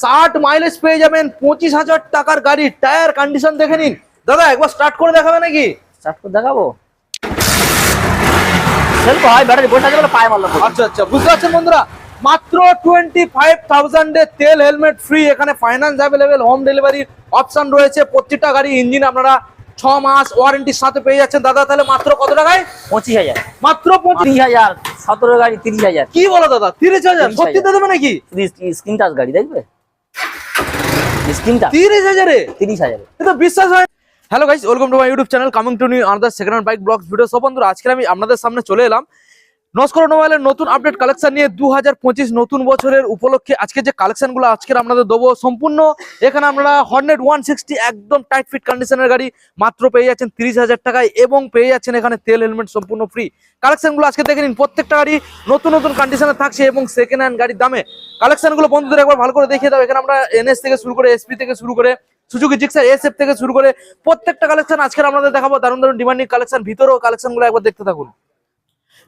ষাট মাইলেজ পেয়ে যাবেন পঁচিশ হাজার টাকার গাড়ি টায়ার কন্ডিশন দেখে নিন। দাদা একবার স্টার্ট করে দেখাবে নাকি? স্টার্ট করে দেখাবো। সেলফ হয় ব্যাটারি বসে আছে বলে পায়ে মারলাম। আচ্ছা আচ্ছা বুঝতে পারছেন বন্ধুরা? মাত্র টোয়েন্টি ফাইভ থাউজেন্ডে তেল হেলমেট ফ্রি এখানে ফাইন্যান্স অ্যাভেলেবেল হোম ডেলিভারির অপশন রয়েছে। প্রত্যেকটা গাড়ি ইঞ্জিন আপনারা ছ মাস ওয়ারেন্টির সাথে পেয়ে যাচ্ছেন। দাদা তাহলে মাত্র কত টাকায়? পঁচিশ হাজার। মাত্র পঁচিশ হাজার সতেরো গাড়ি তিরিশ হাজার। কি বলো দাদা? তিরিশ হাজার? 30,000 সত্যি দেবে নাকি? স্ক্রিন টাচ গাড়ি দেখবে স্ক্রিন টাচ তিরিশ হাজারে? তিরিশ হাজারে। এটা বিশ্বাস হয়। Hello guys welcome to my YouTube channel coming to new another second hand bike blogs video সব বন্ধুরা আজকে আমি আপনাদের সামনে চলে এলাম নস্কর মোবাইলের নতুন আপডেট কালেকশন নিয়ে দু হাজার পঁচিশ নতুন বছরের উপলক্ষে আজকে যে কালেকশনগুলো আজকের আপনাদের দেবো সম্পূর্ণ। এখানে আপনারা হর্নেট ওয়ান একদম টাইট ফিট কন্ডিশনের গাড়ি মাত্র পেয়ে যাচ্ছেন তিরিশ হাজার টাকায় এবং পেয়ে যাচ্ছেন এখানে তেল হেলমেট সম্পূর্ণ ফ্রি কালেকশনগুলো আজকে দেখে নিন, প্রত্যেকটা গাড়ি নতুন নতুন কন্ডিশনে থাকছে এবং সেকেন্ড হ্যান্ড গাড়ির দামে। কালেকশনগুলো বন্ধুদের একবার ভালো করে দেখিয়ে দাও। এখানে আমরা এনএস থেকে শুরু করে এসপি থেকে শুরু করে সুজুকি জিক্সার এসএফ থেকে শুরু করে প্রত্যেকটা কালেকশন আজকে আপনাদের দেখাবো। দারুণ দারুণ ডিমান্ডিং কালেকশন ভিতরেও কালেকশনগুলো একবার দেখতে থাকুন।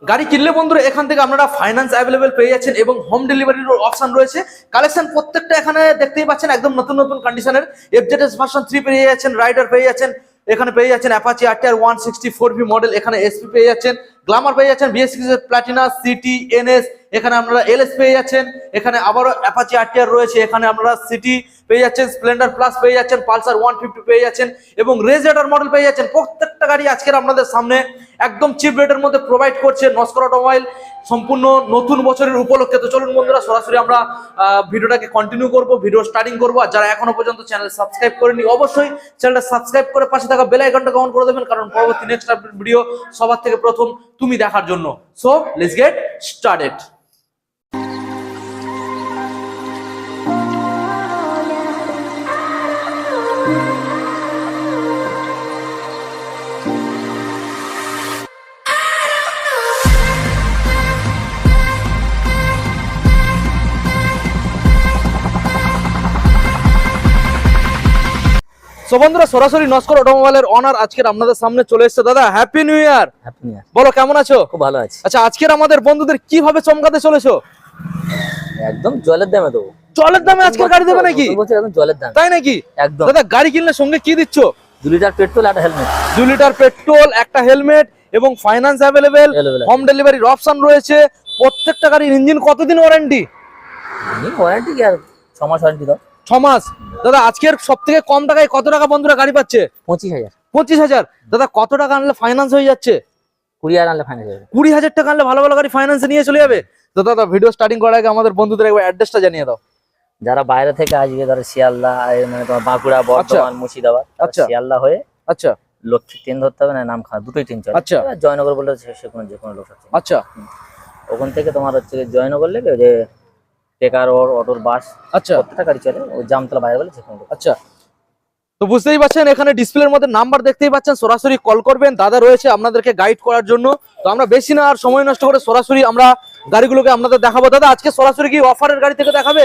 গাড়ি কিনলে বন্ধুরা, এখান থেকে আপনারা ফাইন্যান্স অ্যাভেলেবেল পেয়ে যাচ্ছেন এবং হোম ডেলিভারির অপশন রয়েছে। কালেকশন প্রত্যেকটা এখানে দেখতেই পাচ্ছেন, একদম নতুন নতুন কন্ডিশনের এফজেডএস ভার্সন থ্রি পেয়ে যাচ্ছেন রাইডার পেয়ে যাচ্ছেন, এখানে পেয়ে যাচ্ছেন Apache R RTR one sixty four V model এখানে এসপি পেয়ে যাচ্ছেন গ্লামার পেয়ে যাচ্ছেন BS six Platina CT NS এখানে আপনারা এলএস পেয়ে যাচ্ছেন, এখানে আবারও অ্যাপাচি আরটিআর রয়েছে, এখানে আপনারা সিটি পেয়ে যাচ্ছেন স্প্লেন্ডার প্লাস পেয়ে যাচ্ছেন পালসার ওয়ান ফিফটি পেয়ে যাচ্ছেন এবং রেজার্টার মডেল পেয়ে যাচ্ছেন। প্রত্যেকটা গাড়ি আজকের আপনাদের সামনে একদম চিপ রেটের মধ্যে প্রোভাইড করছে নস্কর অটোমোবাইল সম্পূর্ণ নতুন বছরের উপলক্ষে। তো চলুন বন্ধুরা, সরাসরি আমরা ভিডিওটাকে কন্টিনিউ করব ভিডিও স্টার্টিং করব। আর যারা এখনও পর্যন্ত চ্যানেল সাবস্ক্রাইব করেনি অবশ্যই চ্যানেলটা সাবস্ক্রাইব করে পাশে থাকা বেল আইকনটাকে অন করে দেবেন, কারণ পরবর্তী নেক্সট ভিডিও সবার থেকে প্রথম তুমি দেখার জন্য। So let's get started so বন্ধুরা সরাসরি নস্কর অটোমোবাইলের অনার আজকের আপনাদের সামনে চলে এসেছে। দাদা happy new year happy new year বলো কেমন আছো? খুব ভালো আছি। আচ্ছা আজকের আমাদের বন্ধুদের কীভাবে চমকাতে চলেছো? একদম জলের দামে দেবো। জলের দামে আজকের গাড়ি দেবে নাকি? একদম জলের দাম। তাই নাকি? একদম। দাদা গাড়ি কিনলে সঙ্গে কি দিচ্ছ? দু লিটার পেট্রোল একটা হেলমেট। দু লিটার পেট্রোল একটা হেলমেট এবং ফাইন্যান্স অ্যাভেলেবেল হোম ডেলিভারির অপশন রয়েছে। প্রত্যেকটা গাড়ির ইঞ্জিন কতদিন ওয়ারেন্টি ওয়ারেন্টি কি আর? ছ মাস ওয়ারেন্টি দাও। ছ মাস দাদা আজকের সব থেকে কম টাকায় কত টাকা বন্ধুরা গাড়ি পাচ্ছে? পঁচিশ হাজার। পঁচিশ হাজার। দাদা কত টাকা আনলে ফাইন্যান্স হয়ে যাচ্ছে? কুড়ি হাজার আনলে ফাইন্যান্স কুড়ি হাজার টাকা আনলে ভালো ভালো গাড়ি ফাইন্যান্সে নিয়ে চলে যাবে? তো দাদা ভিডিও স্টার্টিং করার আগে আমাদের বন্ধুদের একবার অ্যাড্রেসটা জানিয়ে দাও। যারা বাইরে থেকে আসবে ধরো শিয়ালদা মানে তোমার বাঁকুড়া বর্ধমান মুর্শিদাবাদ আচ্ছা। শিয়ালদা হয়ে আচ্ছা। লক্ষ্মী ট্রেন ধরতে হবে না নাম খা দুটোই ট্রেন চলে। আচ্ছা। জয়নগর বললে সে- সে কোনো যে কোনো লোক আছে। আচ্ছা। ওখান থেকে তোমার হচ্ছে জয়নগর লেগে যে টেকার ওর অটোর বাস আচ্ছা। প্রত্যেকটা গাড়ি চলে ওই জামতলা বাইরে বলে যে আচ্ছা। তো বুঝতেই পারছেন এখানে ডিসপ্লের মধ্যে নাম্বার দেখতেই পাচ্ছেন সরাসরি কল করবেন দাদা রয়েছে আপনাদেরকে গাইড করার জন্য। তো আমরা বেশি না আর সময় নষ্ট করে সরাসরি আমরা গাড়িগুলোকে আপনাদের দেখাবো। দাদা আজকে সরাসরি কি অফারের গাড়ি থেকে দেখাবে?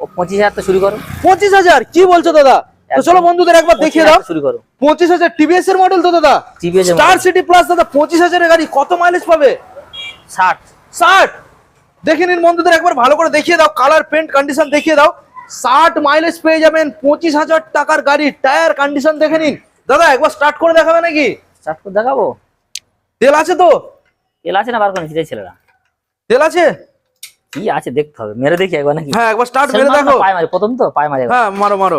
ও পঁচিশ হাজার শুরু করো। পঁচিশ হাজার? কি বলছো দাদা? তো চলো বন্ধুদের একবার দেখিয়ে দাও। শুরু করো। পঁচিশ হাজার টিভিএস এর মডেল তো দাদা। এর স্টার সিটি প্লাস দাদা পঁচিশ হাজারের গাড়ি কত মাইলেজ পাবে? ষাট। ষাট? দেখে নিন বন্ধুদের একবার ভালো করে দেখিয়ে দাও কালার পেন্ট কন্ডিশন দেখিয়ে দাও। ষাট মাইলেজ পেয়ে যাবেন পঁচিশ হাজার টাকার গাড়ি টায়ার কন্ডিশন দেখে নিন। দাদা একবার স্টার্ট করে দেখাবে নাকি? স্টার্ট করে দেখাবো? তেল আছে তো? তেল আছে না বার করে ছেলেরা। তেল আছে? কি আছে দেখতে হবে মেরে দেখি একবার নাকি। হ্যাঁ একবার স্টার্ট মেরে দেখো। পায়ে মারি প্রথম তো পায়ে মারি হ্যাঁ মারো মারো।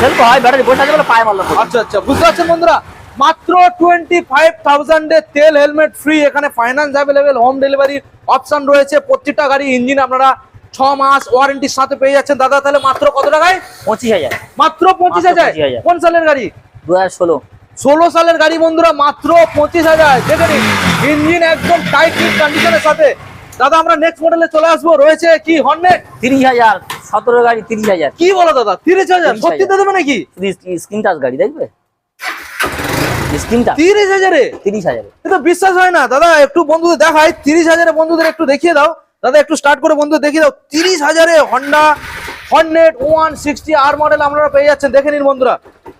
সেল হয় ব্যাটারি বসে আছে বলে পায়ে প্রথম। আচ্ছা আচ্ছা বুঝতে পারছেন বন্ধুরা? মাত্র টোয়েন্টি ফাইভ থাউজেন্ডে তেল হেলমেট ফ্রি এখানে ফাইন্যান্স অ্যাভেলেবেল হোম ডেলিভারির অপশন রয়েছে। প্রত্যেকটা গাড়ি ইঞ্জিন আপনারা ছ মাস ওয়ারেন্টির সাথে পেয়ে যাচ্ছেন। দাদা তাহলে মাত্র কত টাকায়? পঁচিশ হাজার। মাত্র পঁচিশ হাজার। কোন সালের গাড়ি? দু ষোলো। ষোলো সালের গাড়ি বন্ধুরা মাত্র পঁচিশ হাজার। দেখে নিন ইঞ্জিন একদম টাইট কন্ডিশনের সাথে। দাদা আমরা নেক্সট মডেলে চলে আসব। রয়েছে কি হর্নেট তিরিশ হাজার সতেরো গাড়ি তিরিশ হাজার। কি বলো দাদা তিরিশ হাজার? সত্যি দেবে নাকি? স্ক্রিন টাচ গাড়ি দেখবে? তিরিশ হাজারে? তিরিশ হাজার। এটা বিশ্বাস হয় না। দাদা একটু বন্ধুদের দেখাই। তিরিশ হাজারে বন্ধুদের একটু দেখিয়ে দাও। দাদা একটু স্টার্ট করে বন্ধুদের দেখিয়ে দাও। তিরিশ হাজারে Honda Hornet one sixty R model আপনারা পেয়ে যাচ্ছেন। দেখে নিন বন্ধুরা।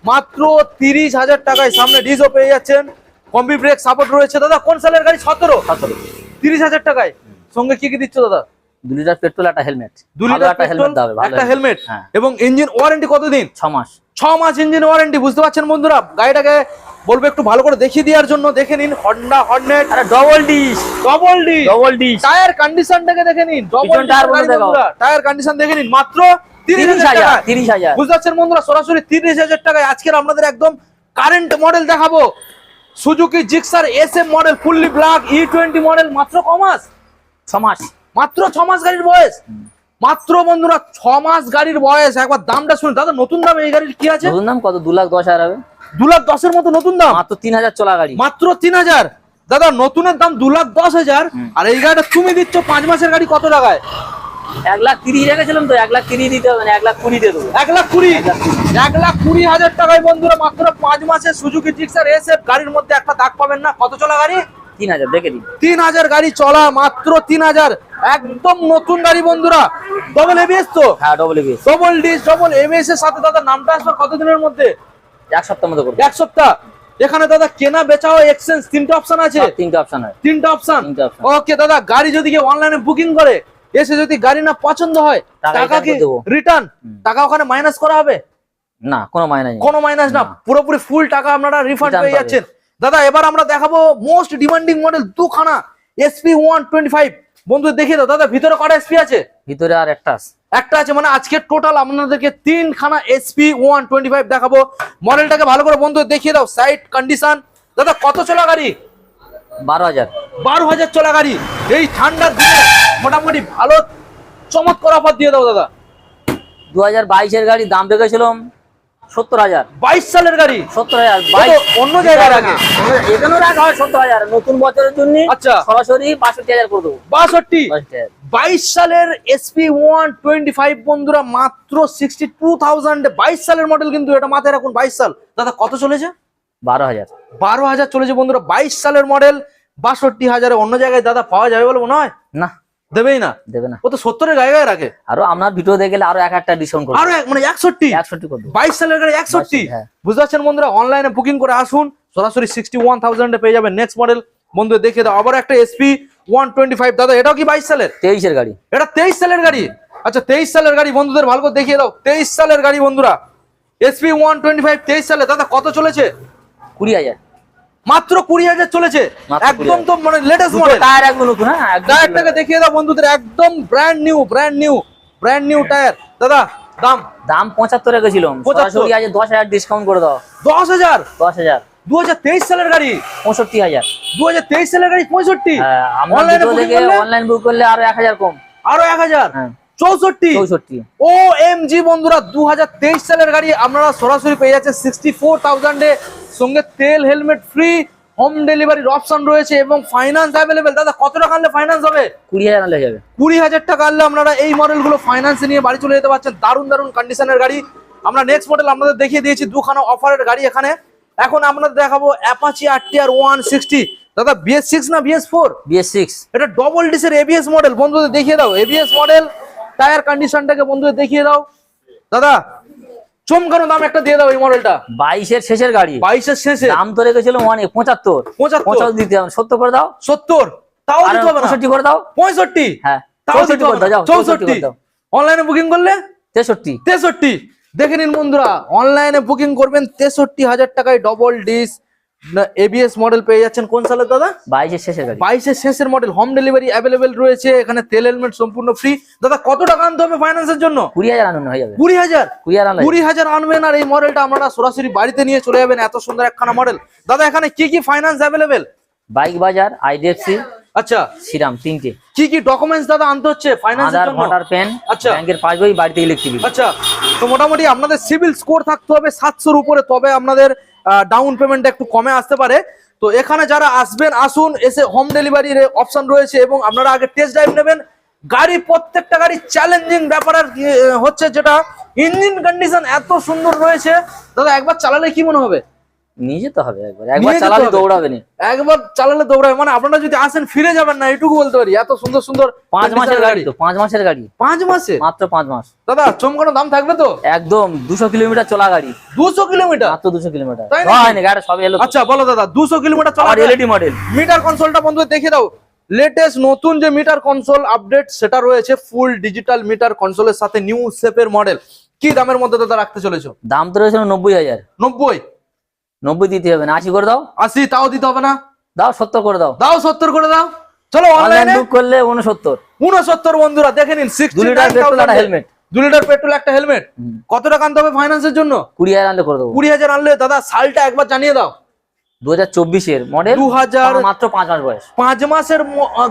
মাত্র তিরিশ হাজার টাকায় সামনে ডিজও পেয়ে যাচ্ছেন। কম্বি ব্রেক সাপোর্ট রয়েছে। দাদা কোন সালের গাড়ি? সতেরো। সতেরো। তিরিশ হাজার টাকায়। সঙ্গে কি কি দিচ্ছ দাদা? দু লিটার পেট্রোল একটা হেলমেট দু লিটার একটা হেলমেট একটা হেলমেট হ্যাঁ। এবং ইঞ্জিন ওয়ারেন্টি কতদিন? ছ মাস ছ মাস ইঞ্জিন ওয়ারেন্টি বুঝতে পারছেন বন্ধুরা? গাড়িটাকে বলব একটু ভালো করে দেখিয়ে দেওয়ার জন্য দেখে নিন Honda Hornet double disc double D double disc tyre কন্ডিশনটাকে দেখে নিন ডবল টায়ার কন্ডিশন দেখে নিন মাত্র তিরিশ হাজার তিরিশ হাজার বুঝতে পারছেন বন্ধুরা? সরাসরি তিরিশ হাজার টাকায় আজকের আপনাদের একদম কারেন্ট মডেল দেখাবো। Suzuki Gixxer S M model fully black E twenty model মাত্র ছ মাস? মাত্র ছ মাস গাড়ির বয়স। মাত্র বন্ধুরা ছ মাস গাড়ির বয়স। একবার দামটা শুনুন। দাদা নতুন দাম এই গাড়ির কি আছে? নতুন দাম কত? দু লাখ দশ হাজার হবে। দু লাখ দশের মতো নতুন দাম? মাত্র তিন হাজার চলা গাড়ি। মাত্র তিন হাজার। দাদা নতুনের দাম দু লাখ দশ হাজার। আর এই গাড়িটা তুমি দিচ্ছ পাঁচ মাসের গাড়ি কত টাকায়? এক লাখ তিরিশ রেখেছিলাম তো এক লাখ তিরিশ দিতে হবে না এক লাখ কুড়ি দিয়ে দেবো। এক লাখ কুড়ি? এক লাখ কুড়ি। হাজার টাকায় বন্ধুরা মাত্র পাঁচ মাসের সুজুকি জিক্সার এসএফ গাড়ির মধ্যে একটা দাগ পাবেন না। কত চলা গাড়ি? তিন হাজার দেখে দিন। তিন হাজার গাড়ি চলা মাত্র তিন হাজার। একদম নতুন গাড়ি বন্ধুরা। ডবল এবিএস তো? হ্যাঁ double BS double disc double ABS এর সাথে দাদা নামটা আসবে কতদিনের মধ্যে? এক সপ্তাহ করব। এক সপ্তাহ। এখানে দাদা কেনা বেচা ও এক্সচেঞ্জ তিনটা অপশন আছে? তিনটে অপশন হয়। তিনটা অপশন ওকে দাদা গাড়ি যদি কেউ অনলাইনে বুকিং করে এসে যদি গাড়ি না পছন্দ হয় টাকা কি রিটার্ন টাকা ওখানে মাইনাস করা হবে? না কোনো মাইনাস কোনো মাইনাস না পুরোপুরি ফুল টাকা আপনারা রিফান্ড পেয়ে যাচ্ছেন। দাদা এবার আমরা দেখাবো মোস্ট ডিমান্ডিং মডেল দুখানা এসপি ওয়ান টোয়েন্টি ফাইভ বন্ধু দেখিয়ে দাও দাদা ভিতরে কটা এসপি আছে? ভিতরে আর একটা আছে। একটা আছে মানে আজকে টোটাল আপনাদেরকে তিনখানা এসপি ওয়ান টোয়েন্টি ফাইভ দেখাবো। মডেলটাকে ভালো করে বন্ধু দেখিয়ে দাও সাইড কন্ডিশন দাদা কত চলা গাড়ি? বারো হাজার। বারো হাজার চলা গাড়ি। এই ঠান্ডার দিনে মোটামুটি ভালো চমৎকার অফার দিয়ে দাও দাদা। দু হাজার বাইশের গাড়ি দাম রেখেছিলাম সত্তর হাজার। বাইশ সালের গাড়ি। সত্তর হাজার অন্য জায়গায় রাখে এখানেও রাখা হয় সত্তর হাজার। নতুন বছরের জন্য আচ্ছা। সরাসরি বাষট্টি হাজার করে দেবো। বাষট্টি। বাইশ সালের এসপি ওয়ান টোয়েন্টি ফাইভ বন্ধুরা মাত্র সিক্সটি টু থাউজেন্ড বাইশ সালের মডেল কিন্তু এটা মাথায় রাখুন বাইশ সাল। দাদা কত চলেছে? বারো হাজার। বারো হাজার চলেছে বন্ধুরা। বাইশ সালের মডেল বাষট্টি হাজারে অন্য জায়গায় দাদা পাওয়া যাবে বলে মনে হয়? না। দেবেই না? দেবে না। ও তো সত্তরের গায়ে গায়ে রাখে। আরও আপনার ভিডিও দেখে গেলে আরও এক একটা ডিসকাউন্ট করব আরও এক মানে একষট্টি? একষট্টি করে দেবো। বাইশ সালের গাড়ি একষট্টি? হ্যাঁ। বুঝতে পারছেন বন্ধুরা? অনলাইনে বুকিং করে আসুন। সরাসরি সিক্সটি ওয়ান থাউজেন্ডে পেয়ে যাবেন নেক্সট মডেল বন্ধু দেখে দাও। আবার একটা এসপি ওয়ান টোয়েন্টি ফাইভ দাদা এটাও কি বাইশ সালের? তেইশের গাড়ি। এটা তেইশ সালের গাড়ি? আচ্ছা তেইশ সালের গাড়ি বন্ধুদের ভালো করে দেখিয়ে দাও। তেইশ সালের গাড়ি বন্ধুরা। এসপি ওয়ান টোয়েন্টি ফাইভ তেইশ সালে। দাদা কত চলেছে? কুড়ি হাজার। মাত্র কুড়ি হাজার চলেছে। একদম তো মানে লেটেস্ট মডেল টায়ার একদম নতুন হ্যাঁ টায়ারটাকে দেখিয়ে দাও বন্ধুদের একদম brand new brand new brand new tyre দাদা দাম? দাম পঁচাত্তর 75 সরাসরি আছে দশ হাজার ডিসকাউন্ট করে দাও। দশ হাজার? দশ হাজার। দু হাজার তেইশ সালের গাড়ি? পঁয়ষট্টি হাজার। দু হাজার তেইশ সালের গাড়ি পঁয়ষট্টি? হ্যাঁ, অনলাইনে বুকিং করলে? অনলাইন বুক করলে আরও এক হাজার কম। আরও এক হাজার? হ্যাঁ। চৌষট্টি। চৌষট্টি। ও এম জি বন্ধুরা দু হাজার তেইশ সালের গাড়ি আপনারা সরাসরি পেয়ে যাচ্ছেন সিক্সটি ফোর থাউজেন্ডে সঙ্গে তেল হেলমেট ফ্রি হোম ডেলিভারির অপশন রয়েছে এবং ফাইন্যান্স অ্যাভেলেবেল দাদা কত টাকা আনলে ফাইন্যান্স হবে? কুড়ি হাজার আনলে যাবে। কুড়ি হাজার টাকা আনলে আপনারা এই মডেলগুলো ফাইন্যান্সে নিয়ে বাড়ি চলে যেতে পারছেন। দারুণ দারুণ কন্ডিশনের গাড়ি। আমরা নেক্সট মডেল আপনাদের দেখিয়ে দিয়েছি দুখানা অফারের গাড়ি এখানে। এখন আপনাদের দেখাবো Apache R T R one sixty দাদা বিএস সিক্স না বিএস ফোর বিএস সিক্স এটা ডবল ডিসের এবিএস মডেল বন্ধুদের দেখিয়ে দাও এবিএস মডেল টায়ার কন্ডিশনটাকে বন্ধুদের দেখিয়ে দাও। দাদা চমকানো দাম একটা দিয়ে দাও এই মডেলটা বাইশের শেষের গাড়ি। বাইশের শেষে দাম তো রেখেছিল অনেক পঁচাত্তর। পঁচাত্তর। পঁচাত্তর দিতে হবে সত্তর করে দাও। সত্তর? তাও দিতে হবে না। পঁয়ষট্টি করে দাও। পঁয়ষট্টি? হ্যাঁ তাও চৌষট্টি? অনলাইনে বুকিং করলে? তেষট্টি। তেষট্টি। দেখে নিন বন্ধুরা অনলাইনে বুকিং করবেন তেষট্টি হাজার টাকায় ডবল এবিএস মডেল পেয়ে যাচ্ছেন কোন সালের দাদা? বাইশের শেষের গাড়ি। বাইশের শেষের মডেল হোম ডেলিভারি অ্যাভেলেবেল রয়েছে এখানে তেল হেলমেট সম্পূর্ণ ফ্রি দাদা কত টাকা আনতে হবে ফাইন্যান্সের জন্য? কুড়ি হাজার আনবেন হয়ে যাবে। কুড়ি হাজার? কুড়ি হাজার আনলে কুড়ি হাজার আনবেন আর এই মডেলটা আপনারা সরাসরি বাড়িতে নিয়ে চলে যাবেন এত সুন্দর একখানা মডেল দাদা এখানে কি কি finance available bike bazaar IDFC আচ্ছা। সিরাম তিনটে। কি কি ডকুমেন্টস দাদা আনতে হচ্ছে? ফাইন্যান্সের আধার জন্য? ভোটার পেন আচ্ছা। ব্যাংকের পাসবই বাড়িতে ইলেকট্রিক আচ্ছা। তো মোটামুটি আপনাদের সিভিল স্কোর থাকতে হবে সাতশোর উপরে তবে আপনাদের ডাউন পেমেন্ট একটু কমে আসতে পারে। তো এখানে যারা আসবেন আসুন এসে হোম ডেলিভারির অপশন রয়েছে এবং আপনারা আগে টেস্ট ড্রাইভ নেবেন। গাড়ি প্রত্যেকটা গাড়ি চ্যালেঞ্জিং ব্যাপার আর হচ্ছে যেটা ইঞ্জিন কন্ডিশন এত সুন্দর রয়েছে। দাদা একবার চালালে কি মনে হবে? নিয়ে যেতে হবে একবার। একবার চালালে। দৌড়াবে না। একবার চালালে দৌড়ায় মানে আপনারা যদি আসেন ফিরে যাবেন না এটুকু বলতে পারি। এত সুন্দর সুন্দর পাঁচ মাসের গাড়ি তো পাঁচ মাসের গাড়ি। পাঁচ মাসে? মাত্র পাঁচ মাস। দাদা চমকানো দাম থাকবে তো? একদম দুশো কিলোমিটার চলা গাড়ি। দুশো কিলোমিটার? মাত্র দুশো কিলোমিটার? গাড়ি সব এলো আচ্ছা বলো দাদা দুশো কিলোমিটার চলা এলইডি মডেল মিটার কনসোলটা বন্ধু দেখে দাও। লেটেস্ট নতুন যে মিটার কনসোল আপডেট সেটা রয়েছে ফুল ডিজিটাল মিটার কনসোলের সাথে নিউ শেপের মডেল কি দামের মধ্যে দাদা রাখতে চলেছো? দাম তো রয়েছে নব্বই হাজার। নব্বই? নব্বই দিতে হবে না আশি করে দাও। আশি তাও দিতে হবে না? দাও সত্তর করে দাও। দাও সত্তর করে দাও। চলো অনলাইন বুক করলে উনসত্তর উনসত্তর বন্ধুরা দেখে নিন দু লিটার পেট্রোল একটা হেলমেট দু লিটার পেট্রোল একটা হেলমেট কত টাকা আনতে হবে ফাইন্যান্সের জন্য? কুড়ি হাজার আনলে করে দেবো। কুড়ি হাজার আনলে দাদা সালটা একবার জানিয়ে দাও। দু হাজার চব্বিশের মডেল দু হাজার মাত্র পাঁচ মাস বয়স। পাঁচ মাসের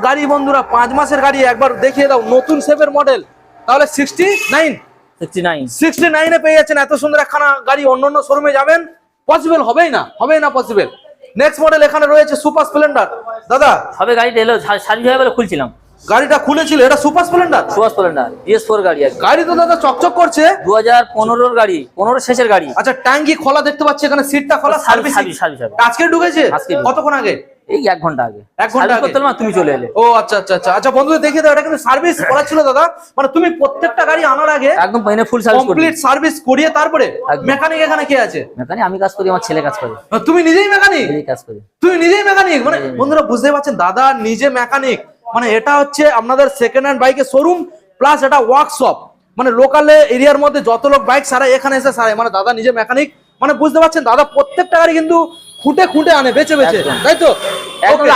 গাড়ি বন্ধুরা পাঁচ মাসের গাড়ি একবার দেখিয়ে দাও নতুন শেপের মডেল তাহলে sixty nine sixty nine sixty নাইনে পেয়ে যাচ্ছেন এত সুন্দর একখানা গাড়ি অন্য অন্য শোরুমে যাবেন। পসিবল হবেই না হবেই না পসিবল নেক্সট মডেল এখানে রয়েছে সুপার স্প্লেন্ডার দাদা হবে গাড়িটা এলো সার্ভিস হয়ে গেলে খুলছিলাম। গাড়িটা খুলেছিল এটা super Splendor super Splendor BS four গাড়ি আর গাড়ি তো দাদা চকচক করছে। দু হাজার পনেরোর গাড়ি পনেরো শেষের গাড়ি। আচ্ছা ট্যাঙ্কি খোলা দেখতে পাচ্ছি এখানে সিটটা খোলা সার্ভিস আজকে ঢুকেছে। কতক্ষণ আগে? এই এক ঘণ্টা আগে। এক ঘণ্টা করতে না, তুমি চলে এলে। ও আচ্ছা আচ্ছা আচ্ছা। আচ্ছা বন্ধুদের দেখিয়ে দাও এটা কিন্তু সার্ভিস করা ছিল দাদা। মানে তুমি প্রত্যেকটা গাড়ি আনার আগে একদম পাইনে ফুল সার্ভিস কমপ্লিট সার্ভিস করিয়ে তারপরে মেকানিক এখানে কে আছে? মেকানিক আমি কাজ করি আমার ছেলে কাজ করে। তুমি নিজেই মেকানিক এই কাজ করি। তুই নিজেই মেকানিক মানে বন্ধুরা বুঝতে পারছেন দাদা নিজে মেকানিক মানে এটা হচ্ছে আপনাদের সেকেন্ড হ্যান্ড বাইকের শোরুম প্লাস এটা ওয়ার্কশপ মানে লোকালে এরিয়ার মধ্যে যত লোক বাইক সারায় এখানে এসে সারায় মানে দাদা নিজে মেকানিক মানে বুঝতে পারছেন দাদা প্রত্যেকটা গাড়ি কিন্তু খুঁটে খুঁটে আনে বেছে বেছে তাই তো?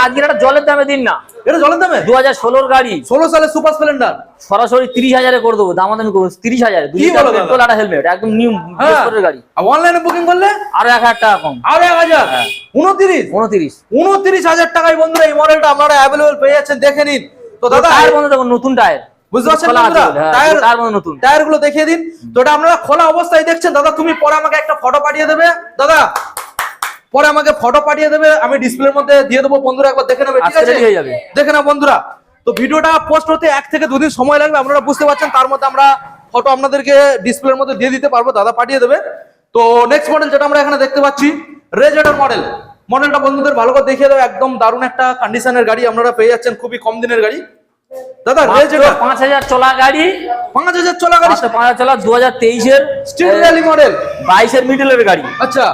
আজকের একটা জলের দামে দিন না। এটা জলের দামে? দু হাজার ষোলোর গাড়ি। ষোলো সালে সুপার স্প্লেন্ডার। সরাসরি তিরিশ হাজারে করে দেবো করব তিরিশ হাজার? পেট্রোল হেলমেট একদম নিউ হ্যাঁ। গাড়ি। অনলাইনে বুকিং করলে? আরও এক হাজার টাকা কম। আর এক হাজার? হ্যাঁ। উনত্রিশ? উনত্রিশ। উনত্রিশ হাজার টাকায় বন্ধুরা এই মডেলটা আপনারা অ্যাভেলেবল পেয়ে যাচ্ছেন দেখে নিন। তো দাদা টায়ার বন্ধ দেখো নতুন টায়ার বুঝতে পারছেন হ্যাঁ, টায়ার- টায়ার নতুন। টায়ারগুলো দেখিয়ে দিন। তো এটা আপনারা খোলা অবস্থায় দেখছেন। দাদা তুমি পরে আমাকে একটা ফটো পাঠিয়ে দেবে। দাদা পরে আমাকে ফটো পাঠিয়ে দেবে আমি ডিসপ্লের মধ্যে দিয়ে দেবো। বন্ধুরা একবার দেখে নেবে ঠিক আছে? হয়ে যাবে। দেখে না বন্ধুরা। তো ভিডিওটা পোস্ট হতে এক থেকে দুদিন সময় লাগবে আপনারা বুঝতে পারছেন তার মধ্যে আমরা ফটো আপনাদেরকে ডিসপ্লের মধ্যে দিয়ে দিতে পারব দাদা পাঠিয়ে দেবে। তো নেক্সট মডেল যেটা আমরা এখানে দেখতে পাচ্ছি রেজেটার মডেল মডেলটা বন্ধুদের ভালো করে দেখিয়ে দেবে একদম দারুণ একটা কন্ডিশনের গাড়ি আপনারা পেয়ে যাচ্ছেন খুবই কম দিনের গাড়ি। দাদা পাঁচ হাজার চলা গাড়ি। পাঁচ হাজার চলা গাড়ি। পাঁচ হাজার চলা দু হাজার তেইশের র্যালি মডেল বাইশের মিডলের গাড়ি। আচ্ছা।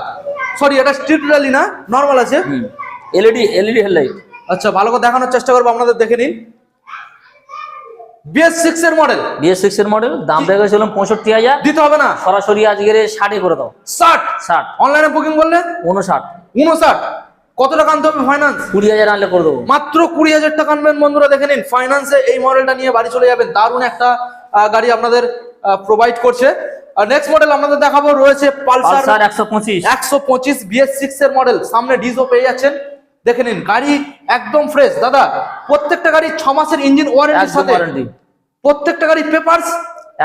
সরি এটা স্ট্রিট র্যালি না? নর্মাল আছে? এলইডি এলইডি হেডলাইট আচ্ছা ভালো করে দেখানোর চেষ্টা করব আপনাদের দেখে নিন। বিএস সিক্স এর মডেল বিএস সিক্স এর মডেল দাম রেখেছিলাম পঁয়ষট্টি হাজার। দিতে হবে না? সরাসরি আজকের ষাটে করে দাও। ষাট? ষাট। অনলাইনে বুকিং করলে? উনষাট উনষাট কত টাকা আনতে হবে ফাইন্যান্স কুড়ি হাজার আনলে করে দেবো। মাত্র কুড়ি হাজার টাকা আনবেন বন্ধুরা দেখে নিন। ফাইন্যান্সে এই মডেলটা নিয়ে বাড়ি চলে যাবেন। দারুণ একটা গাড়ি আপনাদের প্রোভাইড করছে। আর নেক্সট মডেল আমাদের দেখাবো রয়েছে পালসার একশো পঁচিশ। একশো পঁচিশ বিএস সিক্স এর মডেল সামনে ডিজো পেয়ে যাচ্ছেন। দেখে নিন গাড়ি একদম ফ্রেশ দাদা প্রত্যেকটা গাড়ি ছ মাসের ইঞ্জিন ওয়ারেন্টির সাথে। প্রত্যেকটা গাড়ি পেপারস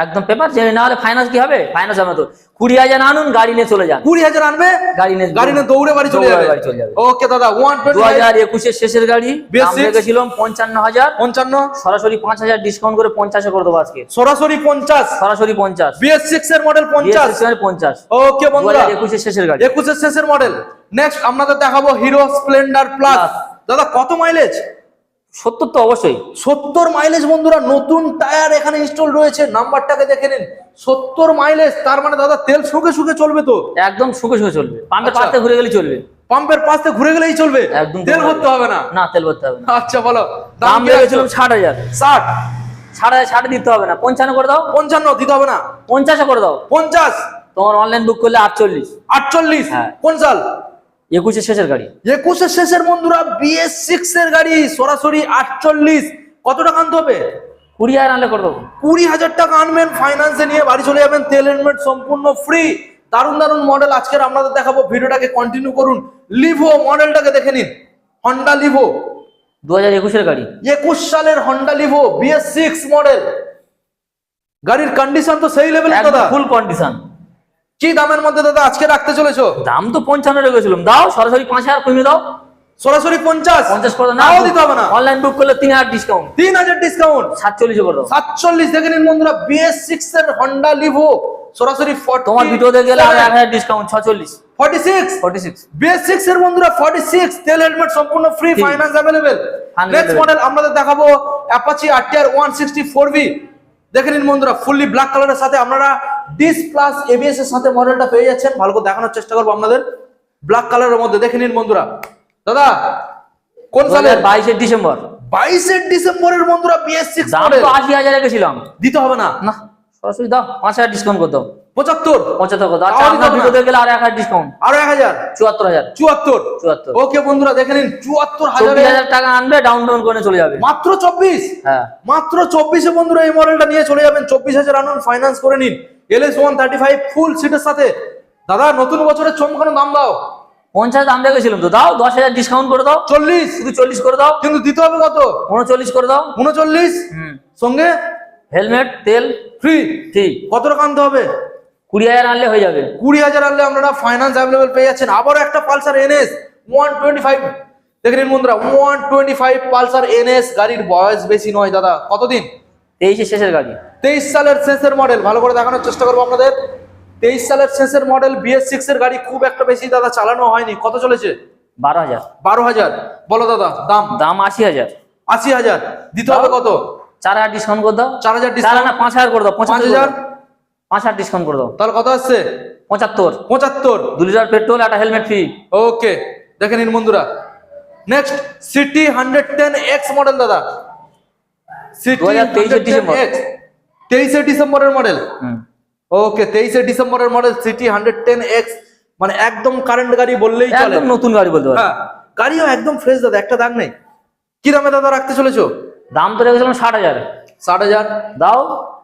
একদম পেপার চেঞ্জ না হলে ফাইন্যান্স কি হবে? ফাইন্যান্স হবে তো। কুড়ি হাজার আনুন গাড়ি নিয়ে চলে যান। কুড়ি হাজার আনবে? গাড়ি নিয়ে গাড়ি নিয়ে দৌড়ে বাড়ি চলে যাবে। বাড়ি চলে যাবে। ওকে দাদা ওয়ান দু হাজার একুশের শেষের গাড়ি BS6 দাম রেখেছিলাম পঞ্চান্ন হাজার। পঞ্চান্ন। সরাসরি পাঁচ হাজার ডিসকাউন্ট করে পঞ্চাশে করে দেবো আজকে। সরাসরি পঞ্চাশ। সরাসরি পঞ্চাশ। বিএস সিক্স এর মডেল পঞ্চাশ। পঞ্চাশ। ওকে বন্ধুরা। একুশের শেষের গাড়ি। একুশের শেষের মডেল নেক্সট আপনাদের দেখাবো হিরো স্প্লেন্ডার প্লাস দাদা কত মাইলেজ সত্তর তো অবশ্যই। সত্তর মাইলেজ বন্ধুরা নতুন টায়ার এখানে ইনস্টল রয়েছে নাম্বারটাকে দেখে নিন। সত্তর মাইলেজ তার মানে দাদা তেল শুকে শুকে চলবে তো? একদম সুখে সুখে চলবে। পাম্পের আচ্ছা। পাতে ঘুরে গেলে চলবে। পাম্পের পাশে ঘুরে গেলেই চলবে? একদম তেল ভরতে হবে না? না তেল ভরতে হবে না। আচ্ছা বলো। দাম কি রেখেছিলাম ষাট হাজার। ষাট? ষাট হাজার ষাট দিতে হবে না। পঞ্চান্ন করে দাও। পঞ্চান্ন দিতে হবে না? পঞ্চাশে করে দাও। পঞ্চাশ? তোমার অনলাইন বুক করলে আটচল্লিশ। আটচল্লিশ? হ্যাঁ। কোন সাল? একুশের শেষের গাড়ি। একুশের শেষের বন্ধুরা বিএস সিক্স এর গাড়ি সরাসরি আটচল্লিশ। কত টাকা আনতে হবে? কুড়ি হাজার আনলে করে দেবো। কুড়ি হাজার টাকা আনবেন ফাইন্যান্সে নিয়ে বাড়ি চলে যাবেন তেল হেলমেট সম্পূর্ণ ফ্রি দারুণ দারুণ মডেল আজকের আপনাদের দেখাবো ভিডিওটাকে কন্টিনিউ করুন। লিভো মডেলটাকে দেখে নিন। হন্ডা লিভো দু হাজার একুশের গাড়ি। একুশ সালের Honda Livo BS six model গাড়ির কন্ডিশন তো সেই লেভেলের দাদা ফুল কন্ডিশন কি দামের মধ্যে দাদা আজকে রাখতে চলেছো? দাম তো পঞ্চান্ন রেখেছিলাম দাও সরাসরি পাঁচ হাজার কমিয়ে দাও। সরাসরি পঞ্চাশ? পঞ্চাশ করে নাও দিতে হবে না। অনলাইন বুক করলে তিন হাজার ডিসকাউন্ট তিন হাজার ডিসকাউন্ট সাতচল্লিশে করে দাও। সাতচল্লিশ দেখে নিন বন্ধুরা বিএস সিক্স এর হন্ডা লিভো সরাসরি তোমার ভিডিও দেখে গেলে আরও এক হাজার discount ছচল্লিশ। Forty six forty six BS six এর বন্ধুরা ফর্টি সিক্স তেল হেলমেট সম্পূর্ণ free. Finance available next model আপনাদের দেখাবো Apache RTR one sixty four B দেখে নিন বন্ধুরা ফুললি ব্ল্যাক কালারের সাথে আপনারা ডিস প্লাস এবিএস এর সাথে মডেলটা পেয়ে যাচ্ছেন। ভালো করে দেখানোর চেষ্টা করব আপনাদের। ব্ল্যাক কালারের মধ্যে। দেখে নিন বন্ধুরা। দাদা কোন হাজার বাইশের ডিসেম্বর। বাইশের ডিসেম্বরের বন্ধুরা বিএস সিক্স দাম তো আশি হাজার রেখেছিলাম দিতে হবে না। না সরাসরি দাও। পাঁচ হাজার ডিসকাউন্ট করে দাও। পঁচাত্তর। পঁচাত্তর দাও। আচ্ছা দিতে ভিডিওতে গেলে আর এক হাজার ডিসকাউন্ট আরও এক হাজার। চুয়াত্তর হাজার। চুয়াত্তর। চুয়াত্তর। ওকে বন্ধুরা দেখে নিন। চুয়াত্তর হাজারে। হাজার টাকা আনবে ডাউন পেমেন্ট করে চলে যাবে। মাত্র চব্বিশ? হ্যাঁ। মাত্র চব্বিশে বন্ধুরা এই মডেলটা নিয়ে চলে যাবেন। চব্বিশ হাজার আনুন ফাইন্যান্স করে নিন। LS one thirty five full সিটের সাথে। দাদা নতুন বছরের চমকানো দাম দাও। পঞ্চাশ দাম রেখেছিলাম তো। দাও দশ হাজার ডিসকাউন্ট করে দাও। চল্লিশ। শুধু চল্লিশ করে দাও। কিন্তু দিতে হবে কত? উনচল্লিশ করে দাও। উনচল্লিশ। হুম। সঙ্গে? হেলমেট তেল। ফ্রি ঠিক কত টাকা আনতে হবে? কুড়ি হাজার আনলে হয়ে যাবে। কুড়ি হাজার আনলে আপনারা ফাইন্যান্স অ্যাভেলেবেল পেয়ে যাচ্ছেন। আবারও একটা Pulsar NS one twenty five দেখে নিন বন্ধুরা one twenty five Pulsar NS গাড়ির বয়স বেশি নয় দাদা। কতদিন? তেইশে শেষের গাড়ি। তেইশ সালের শেষের মডেল ভালো করে দেখানোর চেষ্টা করব আপনাদের। তেইশ সালের শেষের মডেল বিএস সিক্স এর গাড়ি খুব একটা বেশি দাদা চালানো হয়নি। কত চলেছে? বারো হাজার। বারো হাজার। বলো দাদা দাম? দাম আশি হাজার। আশি হাজার। দিতে হবে কত? চার হাজার ডিসকাউন্ট করে দাও। চার হাজার ডিসকাউন্ট না পাঁচ হাজার করে দাও পাঁচ হাজার? পাঁচ হাজার ডিসকাউন্ট করে দাও। তাহলে কত আসছে? পঁচাত্তর। পঁচাত্তর। দু লিটার পেট্রোল একটা হেলমেট ফ্রি ওকে দেখে নিন বন্ধুরা। Next CT hundred ten X model দাদা। CT 2023 December. তেইশে ডিসেম্বরের মডেল ওকে তেইশে ডিসেম্বরের model CT hundred ten X মানে একদম কারেন্ট গাড়ি বললেই একদম নতুন গাড়ি বলতে হ্যাঁ গাড়িও একদম ফ্রেশ দাদা একটা দাগ নেই। কি দামে দাদা রাখতে চলেছো? দাম তো রেখেছিলাম ষাট হাজার। ষাট হাজার? দাও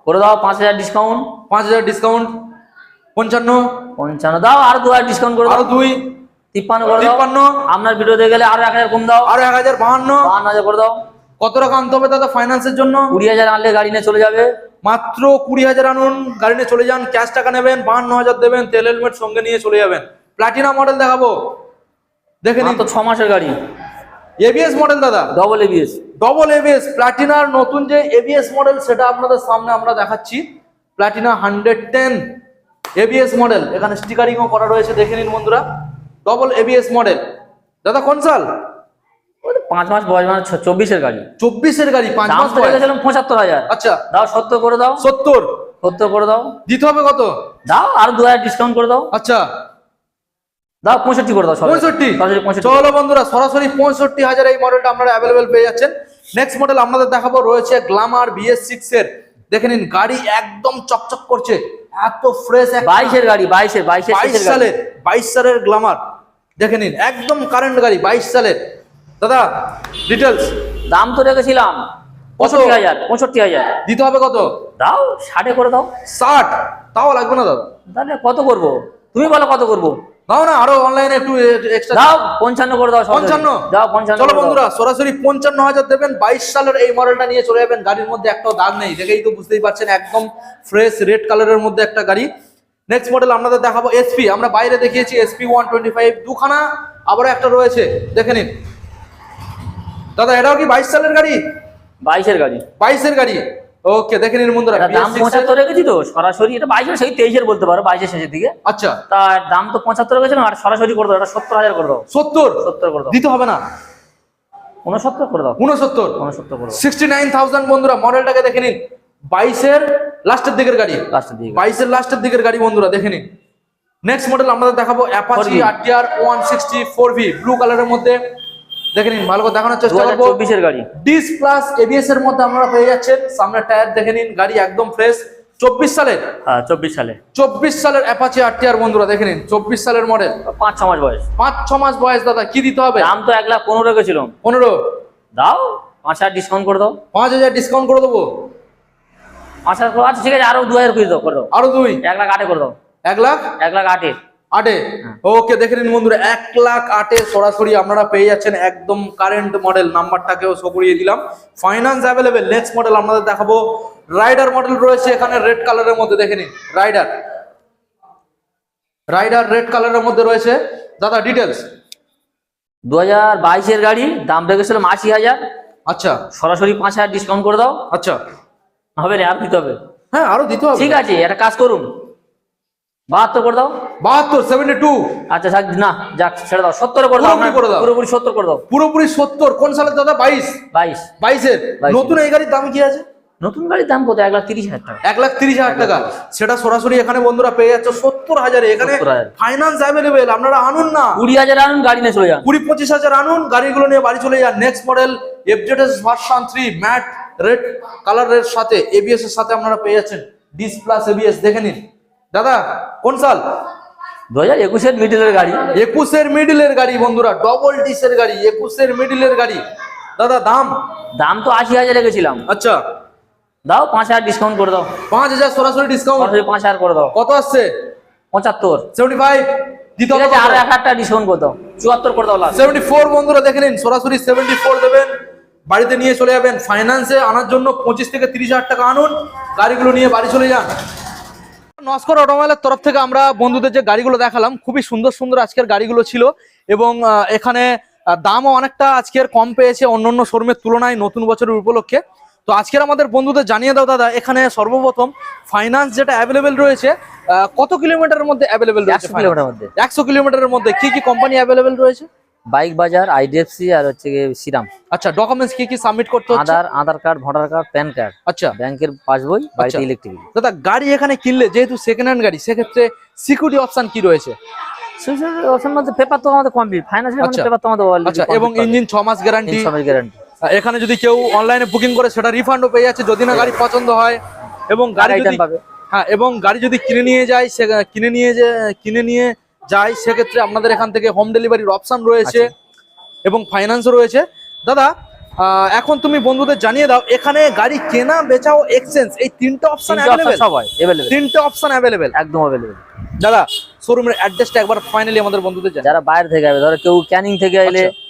করে দাও পাঁচ হাজার ডিসকাউন্ট পাঁচ হাজার ডিসকাউন্ট পঞ্চান্ন? পঞ্চান্ন। দাও আর দু হাজার ডিসকাউন্ট করে দাও। দুই? তিপ্পান্ন করে দাও। তিপ্পান্ন? আপনার ভিডিওতে গেলে আরও এক হাজার কম দাও। আরও এক হাজার বাহান্ন? বাহান্ন হাজার করে দাও। কত টাকা আনতে হবে দাদা ফাইন্যান্সের জন্য? কুড়ি হাজার আনলে গাড়ি নিয়ে চলে যাবে। মাত্র কুড়ি হাজার আনুন গাড়ি নিয়ে চলে যান ক্যাশ টাকা নেবেন বাহান্ন হাজার দেবেন তেল হেলমেট সঙ্গে নিয়ে চলে যাবেন। প্লাটিনা মডেল দেখাবো। দেখে নিন। তো ছ মাসের গাড়ি এবিএস মডেল দাদা? ডবল এবিএস ডবল এবিএস প্লাটিনার নতুন যে এবিএস মডেল সেটা আপনাদের সামনে আমরা দেখাচ্ছি। Platina hundred ten ABS model এখানে স্টিকারিংও করা রয়েছে দেখে নিন বন্ধুরা। ডবল এবিএস মডেল দাদা কোন সাল? পাঁচ মাস বয়স মানে চব্বিশের গাড়ি। চব্বিশের গাড়ি পাঁচ মাস বয়স। পঁচাত্তর হাজার। আচ্ছা। দাও সত্তর করে দাও। সত্তর? সত্তর করে দাও। দিতে হবে কত? দাও আর দু হাজার ডিসকাউন্ট করে দাও। আচ্ছা। দাও পঁয়ষট্টি করে দাও পঁয়ষট্টি? চলো বন্ধুরা সরাসরি পঁয়ষট্টি হাজার এই মডেলটা আপনারা অ্যাভেলেবেল পেয়ে যাচ্ছেন। নেক্সট মডেল আপনাদের দেখাবো রয়েছে গ্লামার বিএস সিক্স এর। দেখে নিন গাড়ি একদম চকচক করছে। এত ফ্রেশ বাইশের গাড়ি বাইশের বাইশের বাইশ সালের বাইশ সালের গ্লামার দেখে নিন একদম কারেন্ট গাড়ি বাইশ সালের। দাদা ডিটেলস দাম তো রেখেছিলাম পঁয়ষট্টি হাজার পঁয়ষট্টি হাজার। দিতে হবে কত? দাও ষাটে করে দাও। ষাট? তাও লাগবে না দাদা। তাহলে কত করব? তুমি বলো কত করব? দাও না আরও অনলাইনে একটু এক্সট্রা দাও পঞ্চান্ন করে দাও সরাসরি। পঞ্চান্ন? দাও পঞ্চান্ন চলো বন্ধুরা সরাসরি পঞ্চান্ন হাজার দেবেন বাইশ সালের এই মডেলটা নিয়ে চলে যাবেন গাড়ির মধ্যে একটাও দাগ নেই। দেখেই তো বুঝতেই পারছেন একদম ফ্রেশ রেড কালারের মধ্যে একটা গাড়ি। নেক্সট মডেল আপনাদের দেখাবো এসপি আমরা বাইরে দেখিয়েছি এসপি ওয়ান টোয়েন্টি ফাইভ দুখানা আবারও একটা রয়েছে। দেখে নিন। দাদা এটাও কি বাইশ সালের গাড়ি? বাইশের গাড়ি। বাইশের গাড়ি? ওকে দেখে নিন বন্ধুরা দাম BS6 এর- পঁচাত্তর রেখেছি তো সরাসরি এটা বাইশের সেই তেইশের বলতে পারো বাইশের শেষের দিকে। আচ্ছা। তার দাম তো পঁচাত্তর রেখেছিলাম আর সরাসরি করে দাও এটা সত্তর হাজার করে দাও। সত্তর? সত্তর করে দাও। দিতে হবে না। উনসত্তর করে দাও। উনসত্তর উনসত্তর করে সিক্সটি নাইন থাউজেন্ড বন্ধুরা মডেলটাকে দেখে নিন। বাইশের লাস্টের দিকের গাড়ি। লাস্টের দিকে। বাইশের লাস্টের দিকের গাড়ি বন্ধুরা দেখে নিন। নেক্সট মডেল আমাদের দেখাবো Apache 4V RTR one sixty four V blue কালারের মধ্যে। দেখে নিন ভালো করে দেখানোর চেষ্টা করব। চব্বিশের গাড়ি। ডিস প্লাস এবিএস এর মধ্যে আপনারা পেয়ে যাচ্ছেন সামনে টায়ার দেখে নিন গাড়ি একদম ফ্রেশ চব্বিশ সালের? হ্যাঁ চব্বিশ সালে। চব্বিশ সালের অ্যাপাচি আরটিআর বন্ধুরা দেখে নিন চব্বিশ সালের মডেল পাঁচ ছ মাস বয়স। পাঁচ ছ মাস বয়স দাদা কি দিতে হবে? দাম তো এক লাখ পনেরো রেখেছিলাম পনেরো। দাও পাঁচ হাজার ডিসকাউন্ট করে দাও। পাঁচ হাজার ডিসকাউন্ট করে দেবো? পাঁচ হাজার আচ্ছা ঠিক আছে আরও দু হাজার করে দাও করে দাও। আরও দুই? এক লাখ আটে করে দাও। এক লাখ? এক লাখ আটে। আটে? ওকে দেখে নিন বন্ধুরা এক লাখ আটে সরাসরি আপনারা পেয়ে যাচ্ছেন একদম কারেন্ট মডেল নাম্বারটাকেও শো করিয়ে দিলাম। ফাইন্যান্স অ্যাভেলেবেল নেক্সট মডেল আপনাদের দেখাবো। রাইডার মডেল রয়েছে এখানে রেড কালারের মধ্যে দেখে নিন। রাইডার রাইডার রেড কালারের মধ্যে রয়েছে। দাদা ডিটেলস দু হাজার বাইশের গাড়ি দাম রেখেছিলাম আশি হাজার। আচ্ছা। সরাসরি পাঁচ হাজার ডিসকাউন্ট করে দাও। আচ্ছা। হবে না আর দিতে হবে। হ্যাঁ আরও দিতে হবে। ঠিক আছে একটা কাজ করুন। বাহাত্তর করে দাও। বাহাত্তর সেভেন্টি টু আচ্ছা থাক না যাক ছেড়ে দাও সত্তর করে দাও করে দাও। পুরোপুরি সত্তর করে দাও। পুরোপুরি সত্তর কোন সালের দাদা? বাইশ। বাইশ। বাইশের। নতুন এই গাড়ির দাম কি আছে? নতুন গাড়ির দাম কত এক লাখ তিরিশ হাজার টাকা। এক লাখ তিরিশ হাজার টাকা। সেটা সরাসরি এখানে বন্ধুরা পেয়ে যাচ্ছে সত্তর হাজারে। এখানে 70,000 ফাইন্যান্স অ্যাভেলেবেল আপনারা আনুন না। কুড়ি হাজার আনুন গাড়ি নিয়ে চলে যান। কুড়ি পঁচিশ হাজার আনুন গাড়িগুলো নিয়ে বাড়ি চলে যান। Next model FZS version three matte red কালারের সাথে এবিএস এর সাথে আপনারা পেয়ে যাচ্ছেন। ডিস প্লাস এবিএস দেখে নিন। দাদা কোন সাল? দু হাজার একুশের মিডিলের গাড়ি। একুশের মিডিলের গাড়ি বন্ধুরা ডবল ডিসের গাড়ি একুশের মিডিলের গাড়ি। দাদা দাম? দাম তো আশি হাজার রেখেছিলাম। আচ্ছা। দাও পাঁচ হাজার ডিসকাউন্ট করে দাও। পাঁচ হাজার সরাসরি ডিসকাউন্ট পাঁচ হাজার করে দাও। কত আসছে? পঁচাত্তর। সেভেন্টি ফাইভ দিতে ঠিক হবে আছে এক হাজার ডিসকাউন্ট করে দাও। চুয়াত্তর করে দাও সেভেন্টি ফোর বন্ধুরা দেখে নিন সরাসরি সেভেন্টি ফোর দেবেন। বাড়িতে নিয়ে চলে যাবেন। ফাইন্যান্সে আনার জন্য পঁচিশ থেকে তিরিশ হাজার টাকা আনুন। গাড়িগুলো নিয়ে বাড়ি চলে যান। নস্কর অটোমোবাইলের তরফ থেকে আমরা বন্ধুদের যে গাড়িগুলো দেখালাম খুবই সুন্দর সুন্দর আজকের গাড়িগুলো ছিল এবং এখানে দামও অনেকটা আজকের কম পেয়েছে অন্য অন্য শোরুমের তুলনায় নতুন বছরের উপলক্ষে। তো আজকের আমাদের বন্ধুদের জানিয়ে দাও দাদা এখানে সর্বপ্রথম ফাইন্যান্স যেটা অ্যাভেলেবেল রয়েছে কত কিলোমিটারের মধ্যে অ্যাভেলেবেল রয়েছে একশো কিলোমিটারের মধ্যে। কি কি কোম্পানি অ্যাভেলেবেল রয়েছে? বাইক বাজার আইডিএফসি আর হচ্ছে সিরাম আচ্ছা ডকুমেন্টস কি কি সাবমিট করতে হচ্ছে? Aadhaar Aadhaar card voter card PAN card. আচ্ছা। ব্যাংকের পাসবই বাড়িতে আচ্ছা। ইলেকট্রিক দাদা গাড়ি এখানে কিনলে যেহেতু সেকেন্ড হ্যান্ড গাড়ি সেক্ষেত্রে সিকিউরিটি অপশন কি রয়েছে? অপশন মধ্যে পেপার তো আমাদের কমপ্লিট ফাইন্যান্সের আচ্ছা। পেপার তো আমাদের অলরেডি আচ্ছা এবং ইঞ্জিন ছ মাস গ্যারান্টি ইনশোরেন্স গ্যারান্টি এখানে যদি কেউ অনলাইনে বুকিং করে সেটা রিফান্ডও পেয়ে যাচ্ছে যদি না গাড়ি পছন্দ হয়। এবং গাড়ি যদি হ্যাঁ এবং গাড়ি যদি কিনে নিয়ে যায় সে কিনে নিয়ে যে কিনে নিয়ে যায় সেক্ষেত্রে আপনাদের এখান থেকে হোম ডেলিভারির অপশন রয়েছে এবং ফাইন্যান্সও রয়েছে। দাদা এখন তুমি বন্ধুদের জানিয়ে দাও এখানে গাড়ি কেনা বেচাও এক্সচেঞ্জ এই তিনটে অপশন সবাই অ্যাভেলেবেল তিনটে অপশন অ্যাভেলেবেল একদম অ্যাভেলেবেল দাদা শোরুমের অ্যাড্রেসটা একবার ফাইনালি আমাদের বন্ধুদের জানাই যারা বাইরে থেকে আসবে ধরো কেউ ক্যানিং থেকে এলে আচ্ছা।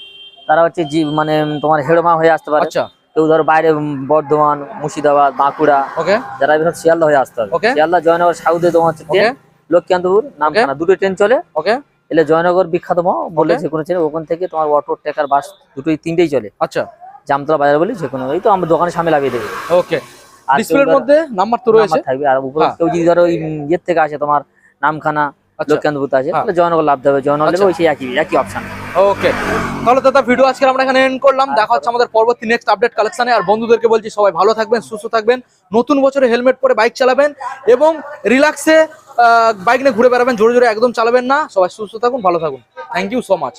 তারা হচ্ছে জি মানে তোমার হেড়মা হয়ে আসতে পারে। আচ্ছা। কেউ ধরো বাইরে বর্ধমান মুর্শিদাবাদ বাঁকুড়া ওকে যারা ধর শিয়ালদা হয়ে আসতে হবে. শিয়ালদা জয়নগর সাউথে তোমার হচ্ছে লক্ষ্মীকান্তপুর নামখানা দুটো ট্রেন চলে। ওকে এলে জয়নগর বিখ্যাত বলে. যে কোনো ট্রেন ওখান থেকে তোমার অটো ট্রেকার বাস দুটোই তিনটেই চলে। আচ্ছা। জামতলা বাজার বলি যে কোনো তো আমার দোকানে সামনে লাগিয়ে দেবে ওকে ডিসপ্লের মধ্যে নাম্বার তো রয়েছে? থাকবে। আর উপরে হ্যাঁ। কেউ যদি ধরো ইয়ের থেকে আসে তোমার নামখানা আচ্ছা। লক্ষ্মীকান্তপুর থেকে আসে হ্যাঁ। তাহলে জয়নগর লাভ দেবে জয়নগর আচ্ছা। ওই সেই একই একই অপশন ওকে তাহলে দাদা ভিডিও আজকে আমরা এখানে এন্ড করলাম। দেখা হচ্ছে আমাদের পরবর্তী নেক্সট আপডেট কালেকশনে আর বন্ধুদেরকে বলছি সবাই ভালো থাকবেন সুস্থ থাকবেন। নতুন বছরে হেলমেট পরে বাইক চালাবেন এবং রিল্যাক্সে বাইক নিয়ে ঘুরে বেড়াবেন জোরে জোরে একদম চালাবেন না। সবাই সুস্থ থাকুন ভালো থাকুন। Thank you so much